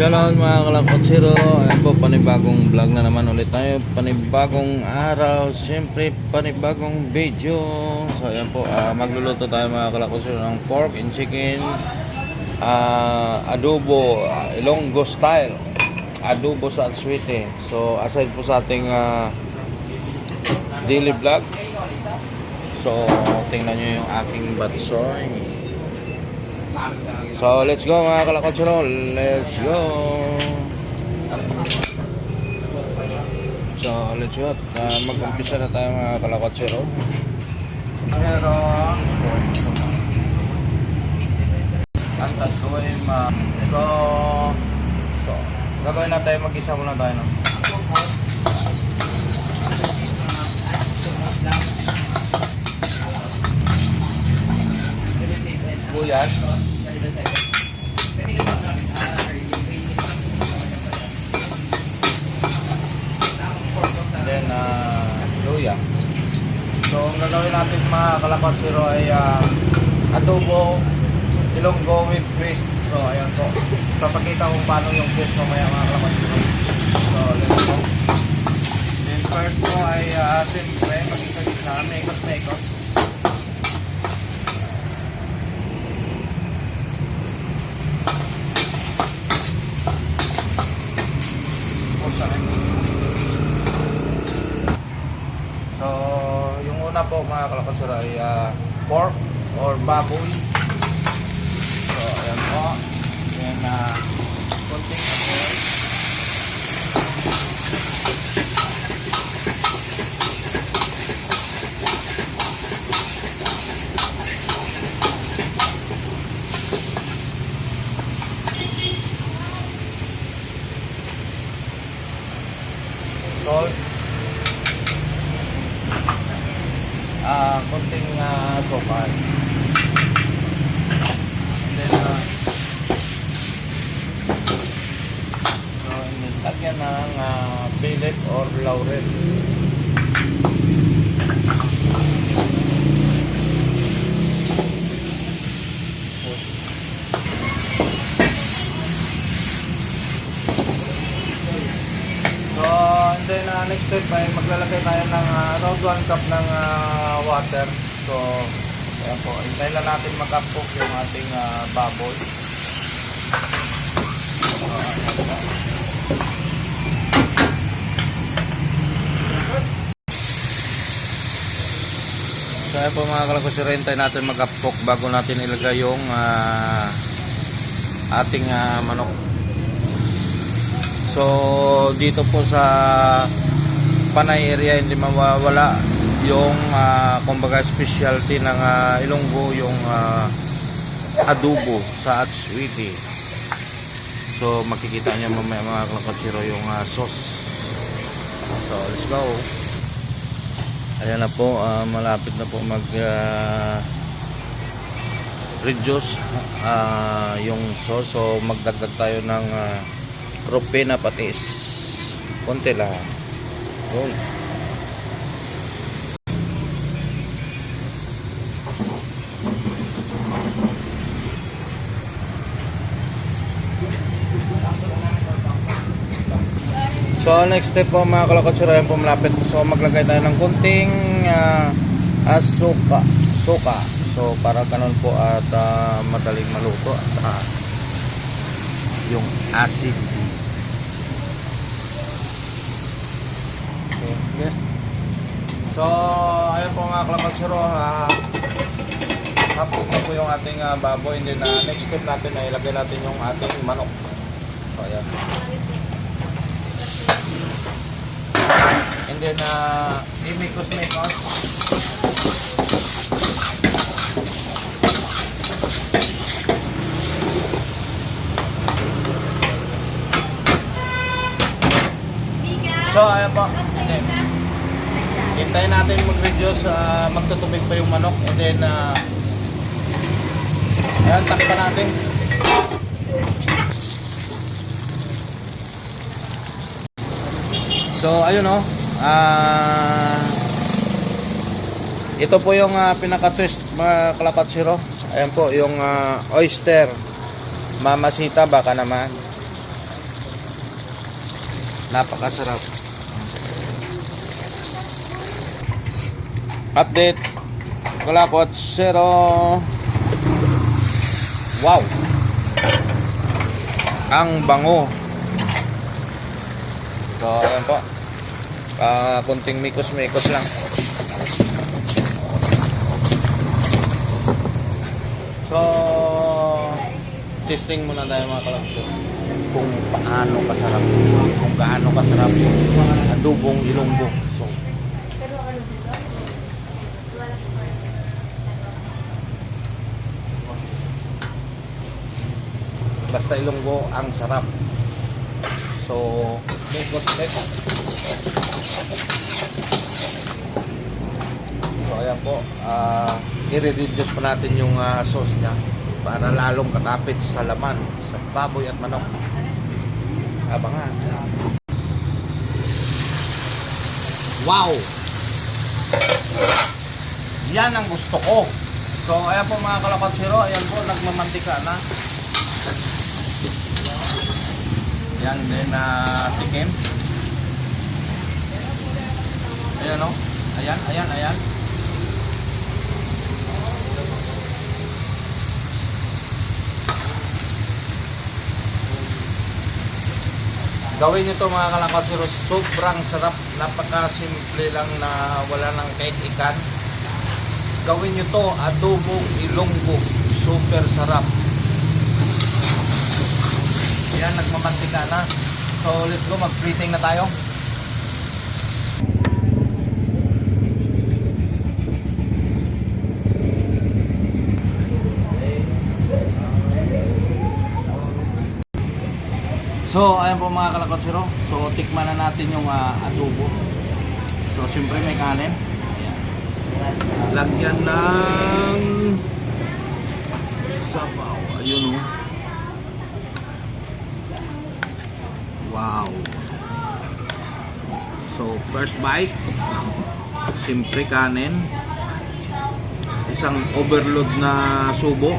Shoutout mga kalakotsiro Ayan po, panibagong vlog na naman ulit tayo. Panibagong araw. Siyempre, panibagong video. So ayan po, ah, magluluto tayo mga kalakotsiro ng pork and chicken ah, Adobo, ah, Ilonggo style. Adobo sa Alsuite So aside po sa ating ah, daily vlog So tingnan nyo yung aking batsoy So, let's go mga kalakotsuro. Let's go. So, let's go. Uh, mag-umpisa na tayo mga kalakotsuro. Pero, ang tatluin ma... So, so, gagawin na tayo mag-isa muna tayo. No? Sibuyas. then uh, luya. So, ang gagawin natin mga kalakotsiro ay uh, adobo ilonggo with twist. So, ayan po. Papakita ko paano yung twist mamaya mga kalakotsiro. So, let's go. Then first po ay uh, siyempre mag-isa-isa, mekos-mekos. So, yung una po mga kalakatsura ay ah, pork or baboy. So, ayan po. Then, uh, konting apoy. Salt. ah konting uh, sokal. And then, uh, so, lagyan ng uh, leaf or laurel. Then uh, next step ay maglalagay tayo ng uh, around 1 cup ng uh, water. So, ayan po. Hintayin lang natin mag-cook yung ating uh, baboy. So, ayan po. So, ayan po mga kalakusira, hintayin natin mag-cook bago natin ilagay yung uh, ating uh, manok. So dito po sa Panay area hindi mawawala yung uh, kumbaga specialty ng uh, Ilonggo yung uh, adobo sa Atswiti. So makikita niyo mamaya mga kalakotsiro yung uh, sauce. So let's go. Ayan na po, uh, malapit na po mag uh, reduce uh, yung sauce. So magdagdag tayo ng uh, propina patis konti lang yun So next step po mga kalakotsiro yan po so maglagay tayo ng kunting uh, asuka suka so para ganun po at uh, madaling maluto at uh, yung acid Okay. So, ayun po mga kalamatsuro, uh, hapok na po yung ating uh, baboy. And then, next step natin ay ilagay natin yung ating manok. So, ayan. And then, uh, imikos-mikos. So, ayan po. Okay. Hintayin natin mag-reduce, uh, magtutubig pa yung manok and then uh, ayan, takpan natin. So, ayun o. Ah ito po yung uh, pinaka-twist mga kalapatsiro. Ayan po, yung ah, oyster. Mamasita baka naman. Napakasarap. Update. Kalakot zero. Wow. Ang bango. So, ayan po. Ah, kunting mikos-mikos lang. So, testing muna tayo mga kalakso. Kung paano kasarap. Kung gaano kasarap yung adobong ilonggo. So, basta ilonggo ang sarap. So, mikos mikos. So, ayan po. ah i-reduce pa natin yung ah, sauce niya para lalong katapit sa laman sa baboy at manok. Abangan. Wow! Yan ang gusto ko. So, ayan po mga kalakotsiro. Ayan po, nagmamantika na. Yan din na tikim. Ayan o. Ayan, ayan, ayan. Gawin nyo to mga kalakatsiro. Sobrang sarap. Napaka-simple lang na wala ng kahit ikan. Gawin nyo to adobong ilonggo. Super sarap. Yan, nagmamantika na. So, let's go. Mag-plating na tayo. So, ayan po mga kalakotsiro. So, tikman na natin yung ah, adobo. So, siyempre may kanin. Ayan. Lagyan ng sabaw. Ayun o. Wow. So, first bite. Siyempre kanin. Isang overload na subo.